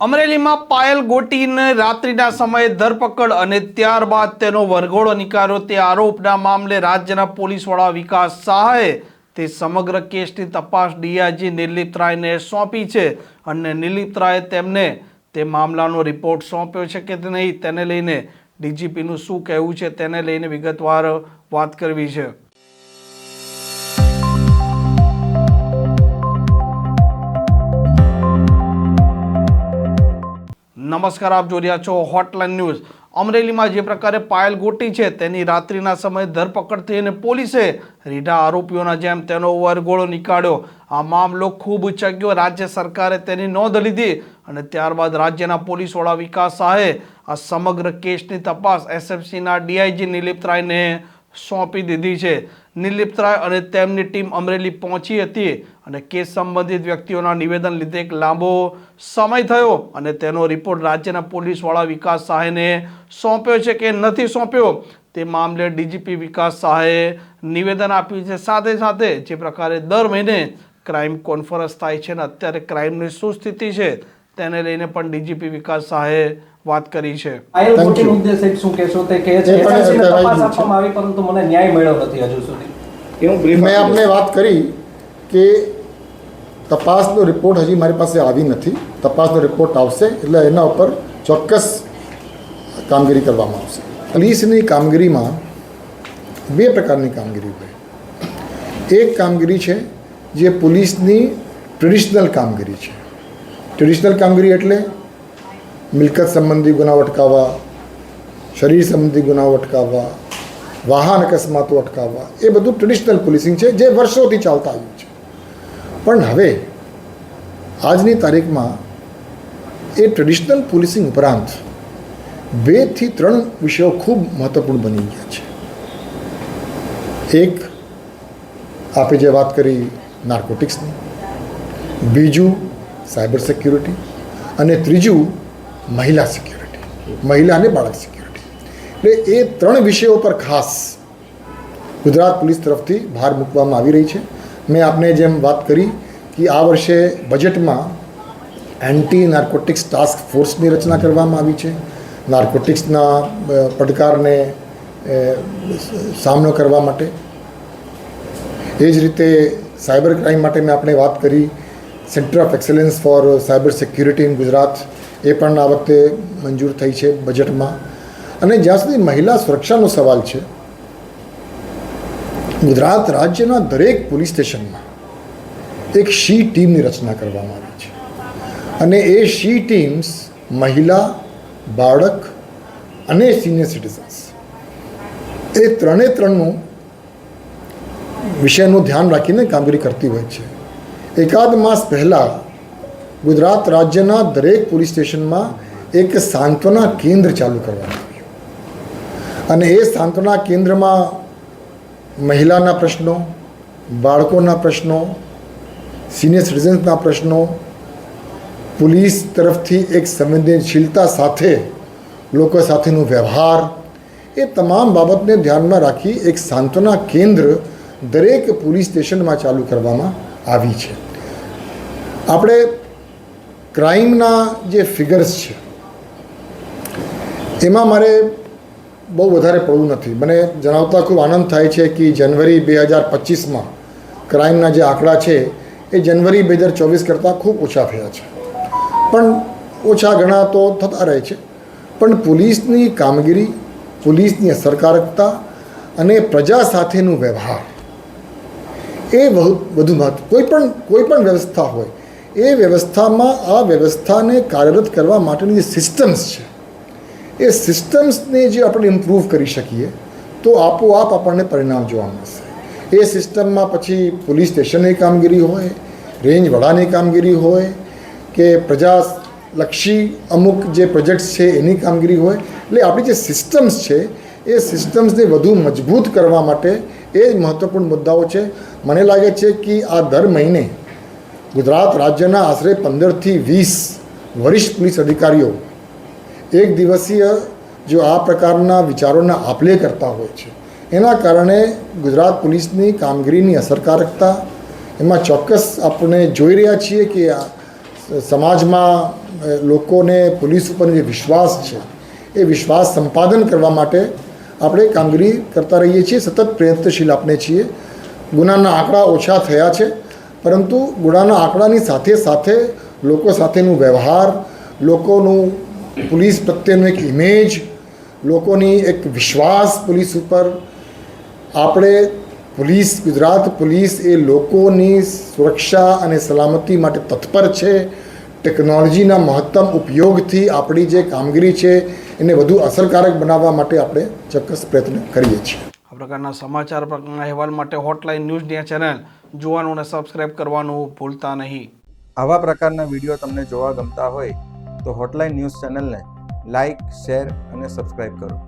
અમરેલીમાં પાયલ ગોટીને રાત્રિના સમયે ધરપકડ અને ત્યારબાદ તેનો વરઘોડો નીકાળ્યો. તે આરોપના મામલે રાજ્યના પોલીસ વડા વિકાસ શાહે તે સમગ્ર કેસની તપાસ ડીઆઈજી નિર્લિપ્ત રાયને સોંપી છે અને નિર્લિપ્ત રાયે તેમને તે મામલાનો રિપોર્ટ સોંપ્યો છે કે નહીં તેને લઈને ડીજીપીનું શું કહેવું છે તેને લઈને વિગતવાર વાત કરવી છે. નમસ્કાર, આપ જોઈ રહ્યા છો હોટલાઇન ન્યૂઝ અમરેલીમાં જે પ્રકારે પાયલ ગોટી છે, તેની રાત્રિના સમયે ધરપકડ થઈ અને પોલીસે રીઢા આરોપીઓના જેમ તેનો વરગોળો નીકાળ્યો. આ મામલો ખૂબ ઉચક્યો રાજ્ય સરકારે તેની નોંધ લીધી અને ત્યારબાદ રાજ્યના પોલીસ વડા વિકાસ શાહે આ સમગ્ર કેસની તપાસ એસએફસીના ડીઆઈજી નિલીપ રાયને સોંપી દીધી છે. નિલિપ્ત રાય અને તેમની ટીમ અમરેલી પહોંચી હતી અને કેસ સંબંધિત વ્યક્તિઓના નિવેદન લીધે એક લાંબો સમય થયો અને તેનો રિપોર્ટ રાજ્યના પોલીસવાળા વિકાસ સહાયને સોંપ્યો છે કે નથી સોંપ્યો તે મામલે ડીજીપી વિકાસ સહાયે નિવેદન આપ્યું છે. સાથે સાથે જે પ્રકારે દર મહિને ક્રાઇમ કોન્ફરન્સ થાય છે ને અત્યારે ક્રાઇમની શું સ્થિતિ છે તેને લઈને પણ ડીજીપી વિકાસ સહાયે વાત કરી છે. મુદ્દે સાહેબ શું કહેશો તે કહે છે એ પણ SRC ને કહેવાય તપાસ આપવામાં આવી પરંતુ મને ન્યાય મળ્યો નથી હજુ સુધી. એવું brief મેં આપને વાત કરી કે તપાસનો રિપોર્ટ હજી મારી પાસે આવી નથી. તપાસનો રિપોર્ટ આવશે એટલે એના ઉપર ચોક્કસ કામગીરી કરવામાં આવશે. પોલીસની કામગીરીમાં બે પ્રકારની કામગીરી હોય. એક કામગીરી છે જે પોલીસની ટ્રેડિશનલ કામગીરી છે. ટ્રેડિશનલ કામગીરી એટલે મિલકત સંબંધી ગુનાઓ અટકાવવા, શરીર સંબંધી ગુનાઓ અટકાવવા, વાહન અકસ્માતો અટકાવવા. એ બધું ટ્રેડિશનલ પોલીસિંગ છે જે વર્ષોથી ચાલતા આવ્યું છે. પણ હવે આજની તારીખમાં એ ટ્રેડિશનલ પોલીસિંગ ઉપરાંત બેથી ત્રણ વિષયો ખૂબ મહત્ત્વપૂર્ણ બની ગયા છે. એક, આપે જે વાત કરી નાર્કોટિક્સની બીજું સાયબર સિક્યુરિટી અને ત્રીજું મહિલા સિક્યુરિટી, મહિલા અને બાળક સિક્યુરિટી. એટલે એ ત્રણ વિષયો પર ખાસ ગુજરાત પોલીસ તરફથી ભાર મૂકવામાં આવી રહી છે. મેં આપને જેમ વાત કરી કે આ વર્ષે બજેટમાં એન્ટી નાર્કોટિક્સ ટાસ્ક ફોર્સની રચના કરવામાં આવી છે. નાર્કોટિક્સના પડકારને સામનો કરવા માટે. એ જ રીતે સાયબર ક્રાઇમ માટે મેં આપણે વાત કરી centre of excellence for cyber security in Gujarat એ પણ આ વખતે મંજૂર થઈ છે બજેટમાં અને જ્યાં સુધી મહિલા સુરક્ષાનો સવાલ છે, ગુજરાત રાજ્યના દરેક પોલીસ સ્ટેશનમાં એક શી ટીમની રચના કરવામાં આવી છે. અને એ શી ટીમ્સ મહિલા, બાળક અને સિનિયર સિટીઝન્સ એ ત્રણે ત્રણનું વિષયનું ધ્યાન રાખીને કામગીરી કરતી હોય છે. એકાદ માસ પહેલાં ગુજરાત રાજ્યના દરેક પોલીસ સ્ટેશનમાં એક સાંત્વના કેન્દ્ર ચાલુ કરવામાં આવ્યું. અને એ સાંત્વના કેન્દ્રમાં મહિલાના પ્રશ્નો, બાળકોના પ્રશ્નો, સિનિયર સિટીઝન્સના પ્રશ્નો, પોલીસ તરફથી એક સંવેદનશીલતા સાથે લોકો સાથેનો વ્યવહાર, એ તમામ બાબતને ધ્યાનમાં રાખી એક સાંત્વના કેન્દ્ર દરેક પોલીસ સ્ટેશનમાં ચાલુ કરવામાં આવી છે. આપણે ક્રાઇમના જે ફિગર્સ છે, એમાં મારે બહુ વધારે પડવું નથી. મને જણાવતા ખૂબ આનંદ થાય છે કે જનવરી બે હજાર પચીસમાં ક્રાઇમના જે આંકડા છે, એ જનવરી બે હજાર ચોવીસ કરતાં ખૂબ ઓછા થયા છે. પણ ઓછા ઘણા તો થતા રહે છે. પણ પોલીસની કામગીરી, પોલીસની અસરકારકતા અને પ્રજા સાથેનું વ્યવહાર એ વધુ મહત્વ, કોઈ પણ કોઈ પણ વ્યવસ્થા હોય, એ વ્યવસ્થામાં આ વ્યવસ્થાને કાર્યરત કરવા માટેની જે સિસ્ટમ્સ છે, એ સિસ્ટમ્સને જે આપણે ઇમ્પ્રૂવ કરી શકીએ, તો આપોઆપ આપણને પરિણામ જોવા મળશે. એ સિસ્ટમમાં પછી પોલીસ સ્ટેશનની કામગીરી હોય રેન્જ વડાની કામગીરી હોય, કે પ્રજાલક્ષી અમુક જે પ્રોજેક્ટ્સ છે એની કામગીરી હોય, એટલે આપણી જે સિસ્ટમ્સ છે, એ સિસ્ટમ્સને વધુ મજબૂત કરવા માટે એ જ મહત્ત્વપૂર્ણ મુદ્દાઓ છે. મને લાગે છે કે આ દર મહિને ગુજરાત રાજ્યના આશરે પંદરથી વીસ વરિષ્ઠ પોલીસ અધિકારીઓ એક દિવસીય જો આ પ્રકારના વિચારોના આપલે કરતા હોય છે. એના કારણે ગુજરાત પોલીસની કામગીરીની અસરકારકતા એમાં ચોક્કસ આપણે જોઈ રહ્યા છીએ કે આ સમાજમાં લોકોને પોલીસ ઉપર જે વિશ્વાસ છે, એ વિશ્વાસ સંપાદન કરવા માટે આપણે કામગીરી કરતા રહીએ છીએ, સતત પ્રયત્નશીલ આપણે છીએ. ગુનાના આંકડા ઓછા થયા છે, પરંતુ ગુનાના આંકડાની સાથે સાથે લોકો સાથેનું વ્યવહાર, લોકોનું પોલીસ પ્રત્યેનું એક ઇમેજ લોકોની એક વિશ્વાસ પોલીસ ઉપર. આપણે પોલીસ, ગુજરાત પોલીસ એ લોકોની સુરક્ષા અને સલામતી માટે તત્પર છે. ટેકનોલોજીના મહત્તમ ઉપયોગથી આપણી જે કામગીરી છે એને વધુ અસરકારક બનાવવા માટે આપણે ચોક્કસ પ્રયત્ન કરીએ છીએ. આ પ્રકારના સમાચાર પ્રકારના અહેવાલ માટે હોટલાઇન ન્યૂઝની ડે ચેનલ જોવાનું અને સબસ્ક્રાઇબ કરવાનું ભૂલતા નહીં. આવા પ્રકારના વીડિયો તમને જોવા ગમતા હોય તો હોટલાઇન ન્યૂઝ ચેનલને લાઇક શેર અને સબસ્ક્રાઇબ કરો.